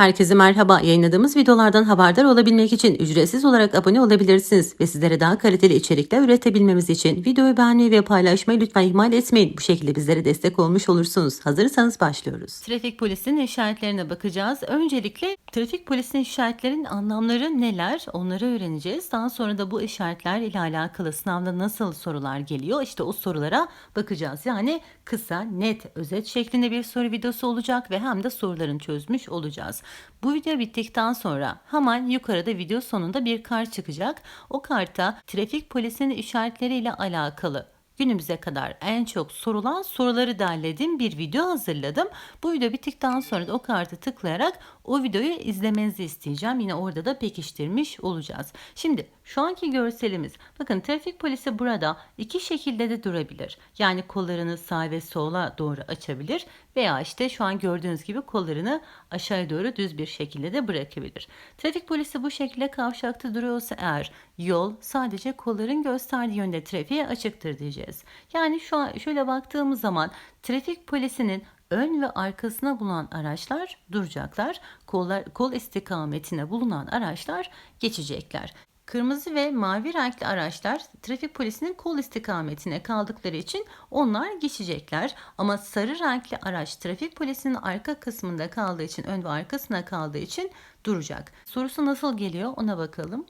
Herkese merhaba. Yayınladığımız videolardan haberdar olabilmek için ücretsiz olarak abone olabilirsiniz ve sizlere daha kaliteli içerikler üretebilmemiz için videoyu beğenmeyi ve paylaşmayı lütfen ihmal etmeyin. Bu şekilde bizlere destek olmuş olursunuz. Hazırsanız başlıyoruz. Trafik polisinin işaretlerine bakacağız. Öncelikle trafik polisinin işaretlerin anlamları neler? Onları öğreneceğiz. Daha sonra da bu işaretler ile alakalı sınavda nasıl sorular geliyor? İşte o sorulara bakacağız. Yani kısa, net, özet şeklinde bir soru videosu olacak ve hem de sorularını çözmüş olacağız. Bu video bittikten sonra hemen yukarıda video sonunda bir kart çıkacak. O karta trafik polisinin işaretleriyle alakalı günümüze kadar en çok sorulan soruları derlediğim bir video hazırladım. Bu video bittikten sonra da o kartı tıklayarak o videoyu izlemenizi isteyeceğim. Yine orada da pekiştirmiş olacağız. Şimdi şu anki görselimiz bakın trafik polisi burada iki şekilde de durabilir. Yani kollarını sağ ve sola doğru açabilir veya işte şu an gördüğünüz gibi kollarını aşağıya doğru düz bir şekilde de bırakabilir. Trafik polisi bu şekilde kavşakta duruyorsa eğer yol sadece kolların gösterdiği yönde trafiğe açıktır diyeceğiz. Yani şu an şöyle baktığımız zaman trafik polisinin ön ve arkasına bulunan araçlar duracaklar. Kollar, kol istikametine bulunan araçlar geçecekler. Kırmızı ve mavi renkli araçlar trafik polisinin kol istikametine kaldıkları için onlar geçecekler. Ama sarı renkli araç trafik polisinin arka kısmında kaldığı için, ön ve arkasına kaldığı için duracak. Sorusu nasıl geliyor ona bakalım.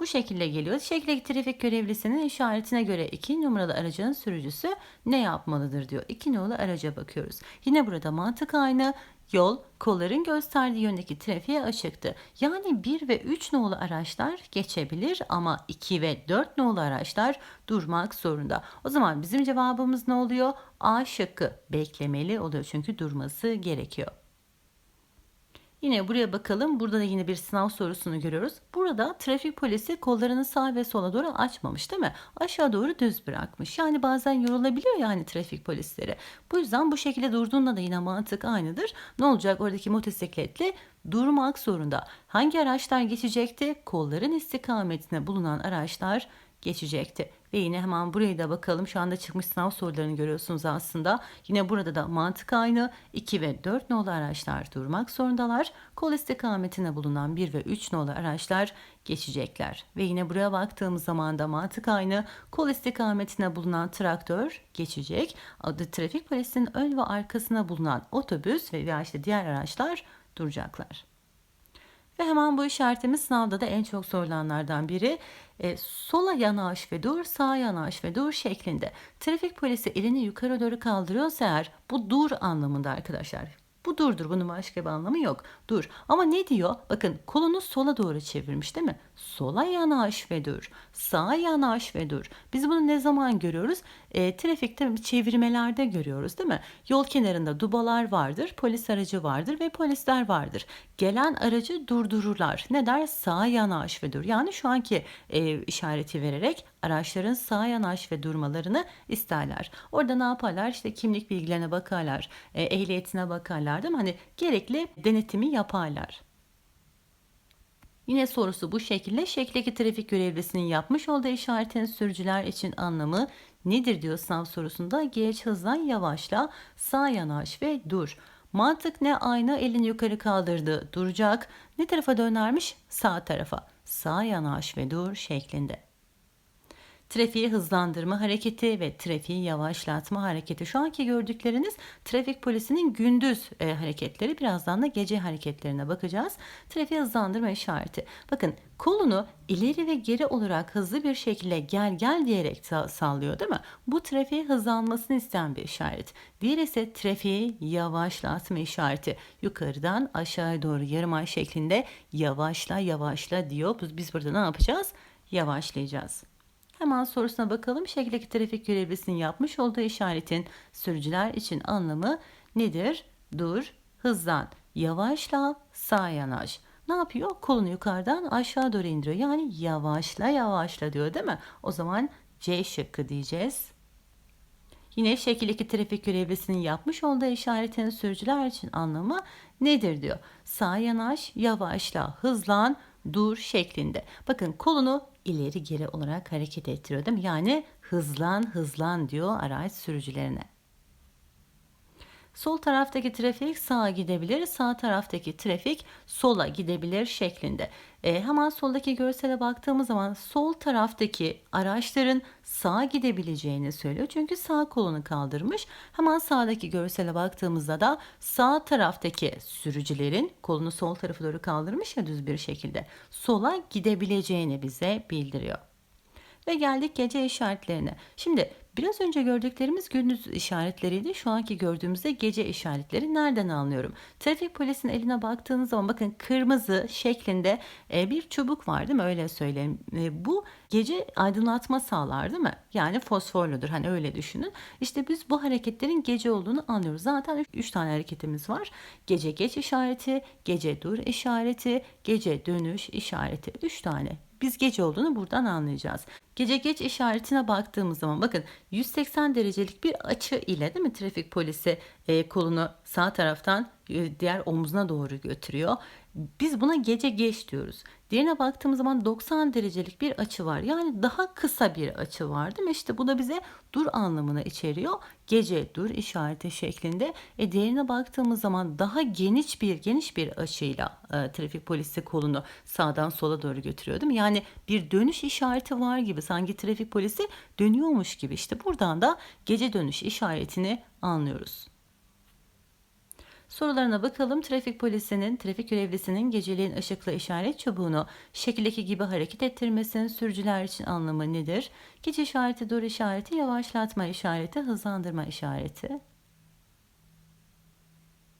Bu şekilde geliyor. Şekildeki trafik görevlisinin işaretine göre 2 numaralı aracın sürücüsü ne yapmalıdır diyor. 2 numaralı araca bakıyoruz. Yine burada mantık aynı. Yol kolların gösterdiği yöndeki trafiğe açıktı. Yani 1 ve 3 nolu araçlar geçebilir ama 2 ve 4 nolu araçlar durmak zorunda. O zaman bizim cevabımız ne oluyor? A şıkkı beklemeli oluyor çünkü durması gerekiyor. Yine buraya bakalım. Burada da yine bir sınav sorusunu görüyoruz. Burada trafik polisi kollarını sağ ve sola doğru açmamış değil mi? Aşağı doğru düz bırakmış. Yani bazen yorulabiliyor yani trafik polisleri. Bu yüzden bu şekilde durduğunda da yine mantık aynıdır. Ne olacak oradaki motosikletli durmak zorunda. Hangi araçlar geçecekti? Kolların istikametine bulunan araçlar geçecekti. Ve yine hemen burayı da bakalım. Şu anda çıkmış sınav sorularını görüyorsunuz aslında. Yine burada da mantık aynı. 2 ve 4 nolu araçlar durmak zorundalar. Kol istikametine bulunan 1 ve 3 nolu araçlar geçecekler. Ve yine buraya baktığımız zaman da mantık aynı. Kol istikametine bulunan traktör geçecek. Adı trafik polisinin ön ve arkasına bulunan otobüs ve işte diğer araçlar duracaklar. Ve hemen bu işaretimiz sınavda da en çok sorulanlardan biri. E, sola yanaş ve dur, sağa yanaş ve dur şeklinde. Trafik polisi elini yukarı doğru kaldırıyorsa eğer bu dur anlamında arkadaşlar. Bu durdur. Bunun başka bir anlamı yok. Dur. Ama ne diyor? Bakın kolunu sola doğru çevirmiş değil mi? Sola yanaş ve dur. Sağa yanaş ve dur. Biz bunu ne zaman görüyoruz? E, trafikte çevirmelerde görüyoruz değil mi? Yol kenarında dubalar vardır, polis aracı vardır ve polisler vardır. Gelen aracı durdururlar. Ne der? Sağa yanaş ve dur. Yani şu anki e, işareti vererek araçların sağa yanaş ve durmalarını isterler. Orada ne yaparlar? İşte kimlik bilgilerine bakarlar, e, ehliyetine bakarlar değil mi? Hani gerekli denetimi yaparlar. Yine sorusu bu şekilde. Şekildeki trafik görevlisinin yapmış olduğu işaretin sürücüler için anlamı nedir diyor sınav sorusunda. Geç hızlan yavaşla, sağ yanaş ve dur. Mantık ne? Aynı elini yukarı kaldırdı, duracak. Ne tarafa dönermiş? Sağ tarafa. Sağ yanaş ve dur şeklinde trafiği hızlandırma hareketi ve trafiği yavaşlatma hareketi. Şu anki gördükleriniz trafik polisinin gündüz e, hareketleri. Birazdan da gece hareketlerine bakacağız. Trafiği hızlandırma işareti. Bakın kolunu ileri ve geri olarak hızlı bir şekilde gel gel diyerek sallıyor değil mi? Bu trafiği hızlanmasını isteyen bir işaret. Diğer ise trafiği yavaşlatma işareti. Yukarıdan aşağıya doğru yarım ay şeklinde yavaşla yavaşla diyor. Biz burada ne yapacağız? Yavaşlayacağız. Hemen sorusuna bakalım. Şekildeki trafik görevlisinin yapmış olduğu işaretin sürücüler için anlamı nedir? Dur, hızlan, yavaşla, sağ yanaş. Ne yapıyor? Kolunu yukarıdan aşağı doğru indiriyor. Yani yavaşla yavaşla diyor değil mi? O zaman C şıkkı diyeceğiz. Yine şekildeki trafik görevlisinin yapmış olduğu işaretin sürücüler için anlamı nedir diyor. Sağ yanaş, yavaşla, hızlan, dur şeklinde. Bakın kolunu ileri geri olarak hareket ettiriyor değil mi? Yani hızlan hızlan diyor araç sürücülerine. Sol taraftaki trafik sağa gidebilir, sağ taraftaki trafik sola gidebilir şeklinde. E, hemen soldaki görsele baktığımız zaman sol taraftaki araçların sağa gidebileceğini söylüyor. Çünkü sağ kolunu kaldırmış. Hemen sağdaki görsele baktığımızda da sağ taraftaki sürücülerin kolunu sol tarafa doğru kaldırmış ya düz bir şekilde sola gidebileceğini bize bildiriyor. Ve geldik gece işaretlerine. Şimdi biraz önce gördüklerimiz gündüz işaretleriydi. Şu anki gördüğümüzde gece işaretleri nereden anlıyorum? Trafik polisinin eline baktığınız zaman bakın kırmızı şeklinde e, bir çubuk var değil mi? Öyle söyleyeyim. E, bu gece aydınlatma sağlar değil mi? Yani fosforludur. Hani öyle düşünün. İşte biz bu hareketlerin gece olduğunu anlıyoruz. Zaten 3 tane hareketimiz var. Gece geç işareti, gece dur işareti, gece dönüş işareti. 3 tane biz gece olduğunu buradan anlayacağız. Gece geç işaretine baktığımız zaman bakın 180 derecelik bir açı ile değil mi trafik polisi e, kolunu sağ taraftan diğer omzuna doğru götürüyor. Biz buna gece geç diyoruz. Diğerine baktığımız zaman 90 derecelik bir açı var. Yani daha kısa bir açı var değil mi? İşte bu da bize dur anlamını içeriyor. Gece dur işareti şeklinde. E diğerine baktığımız zaman daha geniş bir geniş bir açıyla e, trafik polisi kolunu sağdan sola doğru götürüyor değil mi? Yani bir dönüş işareti var gibi sanki trafik polisi dönüyormuş gibi. İşte buradan da gece dönüş işaretini anlıyoruz. Sorularına bakalım. Trafik polisinin, trafik görevlisinin geceliğin ışıklı işaret çubuğunu şekildeki gibi hareket ettirmesinin sürücüler için anlamı nedir? Geç işareti, dur işareti, yavaşlatma işareti, hızlandırma işareti.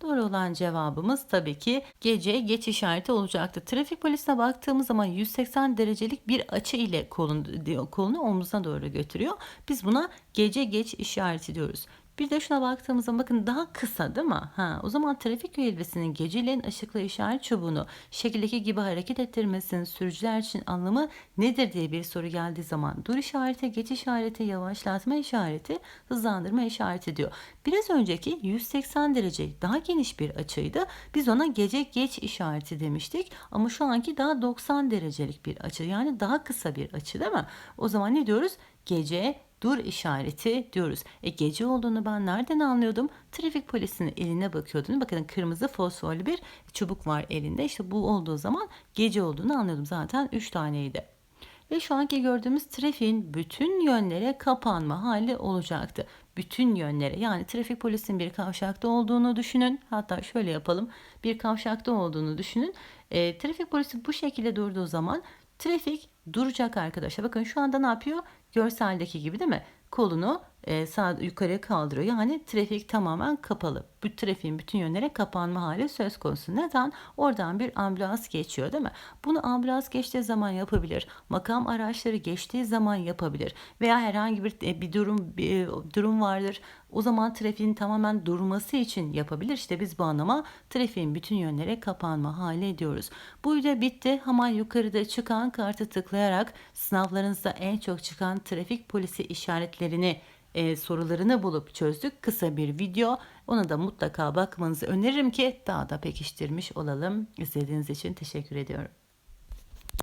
Doğru olan cevabımız tabii ki gece geç işareti olacaktı. Trafik polisine baktığımız zaman 180 derecelik bir açı ile kolunu, kolunu omzuna doğru götürüyor. Biz buna gece geç işareti diyoruz. Bir de şuna baktığımız zaman bakın daha kısa değil mi? Ha, o zaman trafik görevlisinin geceleyin ışıklı işaret çubuğunu şekildeki gibi hareket ettirmesinin sürücüler için anlamı nedir diye bir soru geldiği zaman dur işareti, geç işareti, yavaşlatma işareti, hızlandırma işareti diyor. Biraz önceki 180 derece daha geniş bir açıydı. Biz ona gece geç işareti demiştik ama şu anki daha 90 derecelik bir açı yani daha kısa bir açı değil mi? O zaman ne diyoruz? Gece dur işareti diyoruz. E gece olduğunu ben nereden anlıyordum? Trafik polisinin eline bakıyordum. Bakın kırmızı fosforlu bir çubuk var elinde. İşte bu olduğu zaman gece olduğunu anlıyordum. Zaten 3 taneydi. Ve şu anki gördüğümüz trafiğin bütün yönlere kapanma hali olacaktı. Bütün yönlere yani trafik polisinin bir kavşakta olduğunu düşünün. Hatta şöyle yapalım. Bir kavşakta olduğunu düşünün. E, trafik polisi bu şekilde durduğu zaman trafik duracak arkadaşlar. Bakın şu anda ne yapıyor? Görseldeki gibi değil mi? Kolunu e, sağ yukarıya kaldırıyor. Yani trafik tamamen kapalı. Bu trafiğin bütün yönlere kapanma hali söz konusu. Neden? Oradan bir ambulans geçiyor değil mi? Bunu ambulans geçtiği zaman yapabilir. Makam araçları geçtiği zaman yapabilir. Veya herhangi bir e, bir durum bir durum vardır. O zaman trafiğin tamamen durması için yapabilir. İşte biz bu anlama trafiğin bütün yönlere kapanma hali ediyoruz. Bu video bitti. Hemen yukarıda çıkan kartı tıklayarak sınavlarınızda en çok çıkan trafik polisi işaretlerini e, sorularını bulup çözdük. Kısa bir video. Ona da mutlaka bakmanızı öneririm ki daha da pekiştirmiş olalım. İzlediğiniz için teşekkür ediyorum.